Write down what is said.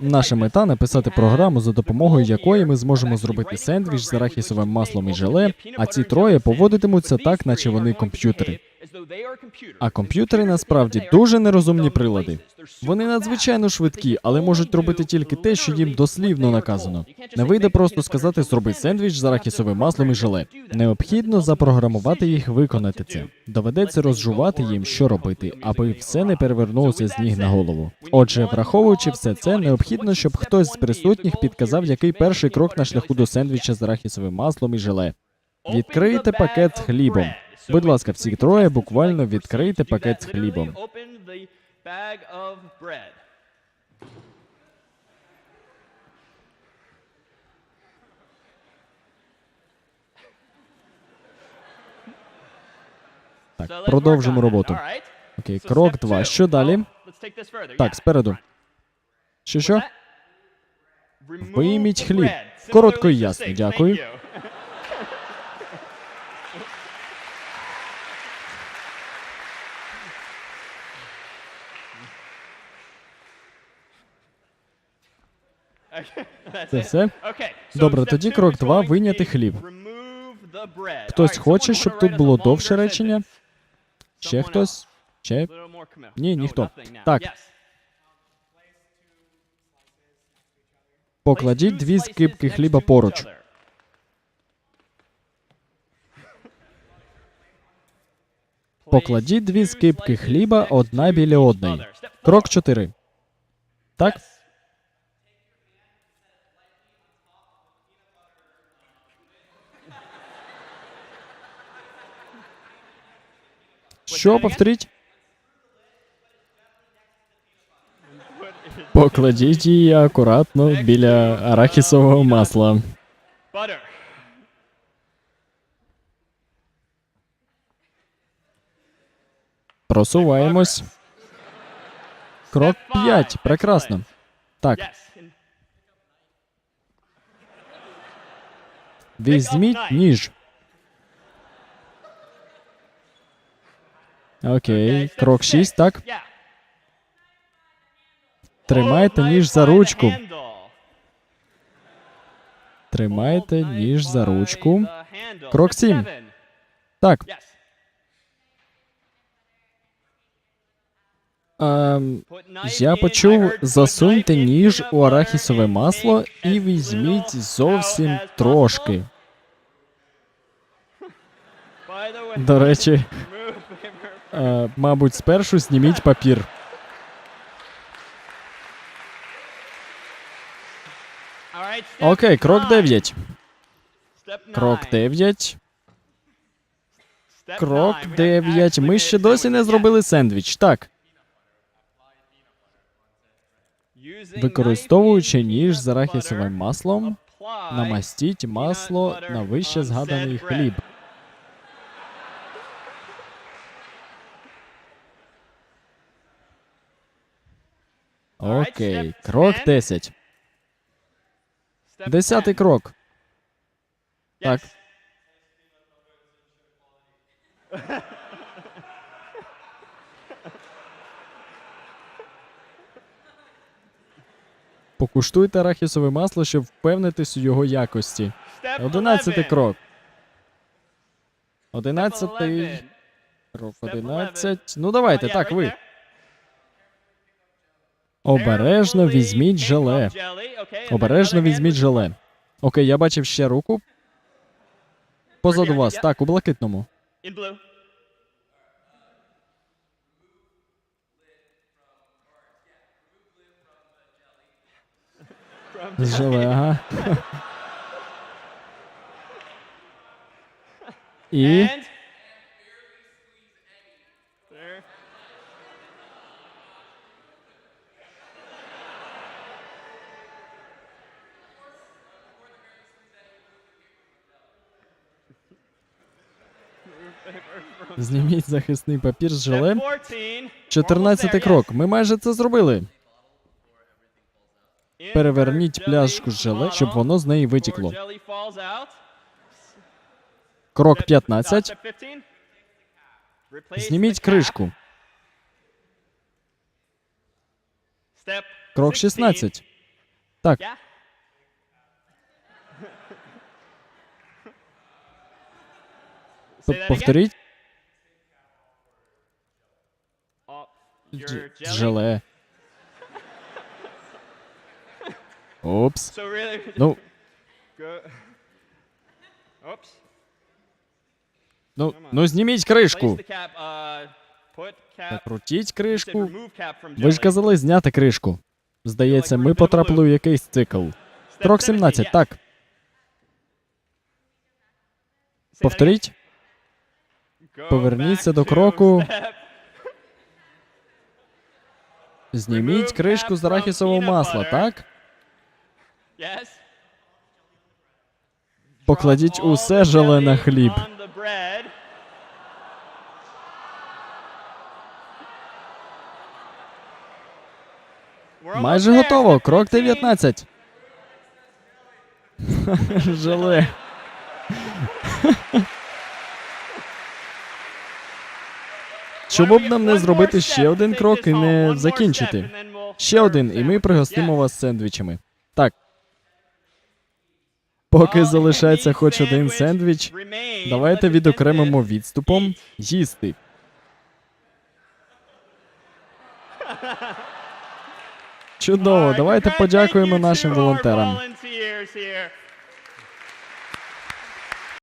Наша мета написати програму, за допомогою якої ми зможемо зробити сендвіч з арахісовим маслом і желе, а ці троє поводитимуться так, наче вони комп'ютери. А комп'ютери насправді дуже нерозумні прилади. Вони надзвичайно швидкі, але можуть робити тільки те, що їм дослівно наказано. Не вийде просто сказати зроби сендвіч з арахісовим маслом і желе. Необхідно запрограмувати їх виконати це. Доведеться розжувати їм, що робити, аби все не перевернулося з ніг на голову. Отже, враховуючи все це, необхідно, щоб хтось з присутніх підказав, який перший крок на шляху до сендвіча з арахісовим маслом і желе. Відкрийте пакет з хлібом. Будь ласка, всі троє буквально відкрийте пакет з хлібом. Так, продовжимо роботу. Окей, крок два. Що далі? Так, спереду. Що що? Вийміть хліб. Коротко і ясно, дякую. Це все? Добре, тоді крок два вийняти хліб. Хтось хоче, щоб тут було довше речення? Ще хтось? Ще? Ні, ніхто. Так. Покладіть дві скипки хліба поруч. Покладіть дві скипки хліба одна біля одної. Крок 4. Так? Що повторіть? Покладіть її акуратно біля арахісового масла. Просуваємось. Крок 5. Прекрасно. Так, візьміть ніж. Окей. Крок 6, так. Тримайте ніж за ручку. Тримайте ніж за ручку. Крок сім. Так. Ем, я почув, засуньте ніж у арахісове масло і візьміть зовсім трошки. До речі, е, мабуть, спершу зніміть папір. Окей, крок 9. Крок 9. Крок 9. Ми ще досі не зробили сендвіч. Так. Використовуючи ніж з арахісовим маслом, намастіть масло на вище згаданий хліб. Окей, крок 10. Десятий крок. Так. Покуштуйте арахісове масло, щоб впевнитись у його якості. Одинадцятий крок. Одинадцятий. Крок одинадцять. Ну давайте, так, ви. Обережно візьміть желе. Обережно візьміть желе. Окей, я бачив ще руку. Позаду вас, так, у блакитному. З желе, ага. І. Зніміть захисний папір з желе. 14 крок. Ми майже це зробили. Переверніть пляшку з желе, щоб воно з неї витікло. Крок 15. Зніміть кришку. Крок 16. Так, повторіть. Желе. Опс. Ну. Ну, ну зніміть кришку. Uh, said кришку. Ви ж казали зняти кришку. Здається, ми потрапили у якийсь цикл. 17, 17, так. Повторіть. Поверніться до кроку. Зніміть кришку з арахісового масла, так? Покладіть усе желе на хліб. Майже готово. Крок 19. 19. Желе. Чому б нам не зробити ще один крок і не закінчити? Ще один, і ми пригостимо вас сендвічами. Так. Поки залишається хоч один сендвіч, давайте відокремимо відступом їсти. Чудово, давайте подякуємо нашим волонтерам.